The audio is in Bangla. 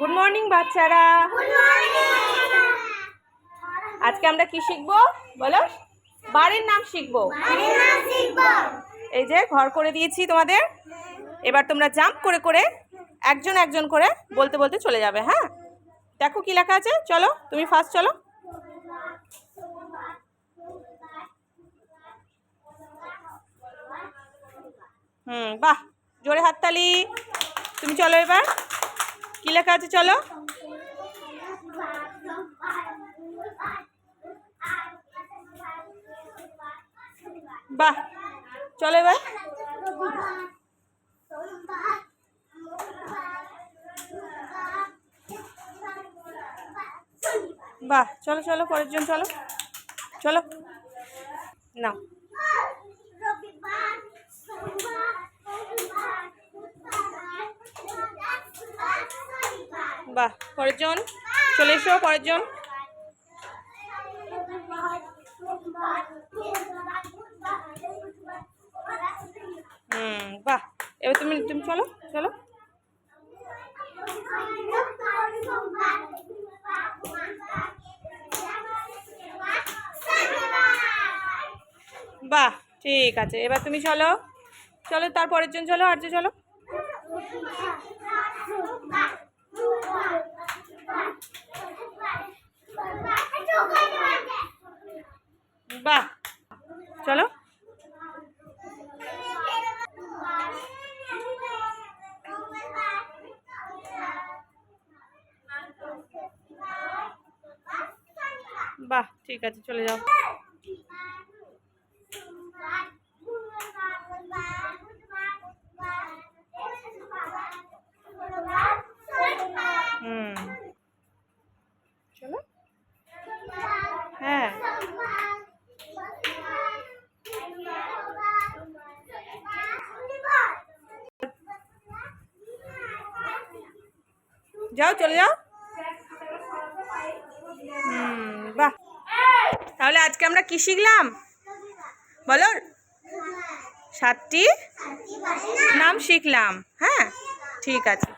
গুড মর্নিং বাচ্চারা। আজকে আমরা কি শিখব? বলো। বাড়ির নাম শিখব। এই যে ঘর করে দিয়েছি তোমাদের। এবার তোমরা জাম্প করে করে একজন একজন করে বলতে বলতে চলে যাবে হ্যাঁ? দেখো কি লেখা আছে। চলো তুমি ফার্স্ট চলো। হুম বাহ জোরে হাততালি। তুমি চলো এবার। কি লেখা আছে, চলো? বাহ, চলো এবার। বাহ, চলো চলো, পরের জন, চলো। চলো। নাও। বাহ পরের জন চলে এসো পরের জন হুম, বাহ। এবার তুমি তুমি চলো চলো। বাহ, ঠিক আছে। এবার তুমি চলো। চলো তারপরের জন চলো, আর যে চলো। বাহ। চলো। বাহ ঠিক আছে চলে যাও। যাও, চলে যাও। হুম, বাহ। তাহলে আজকে আমরা কি শিখলাম? বলো। সাতটি নাম শিখলাম। হ্যাঁ ঠিক আছে।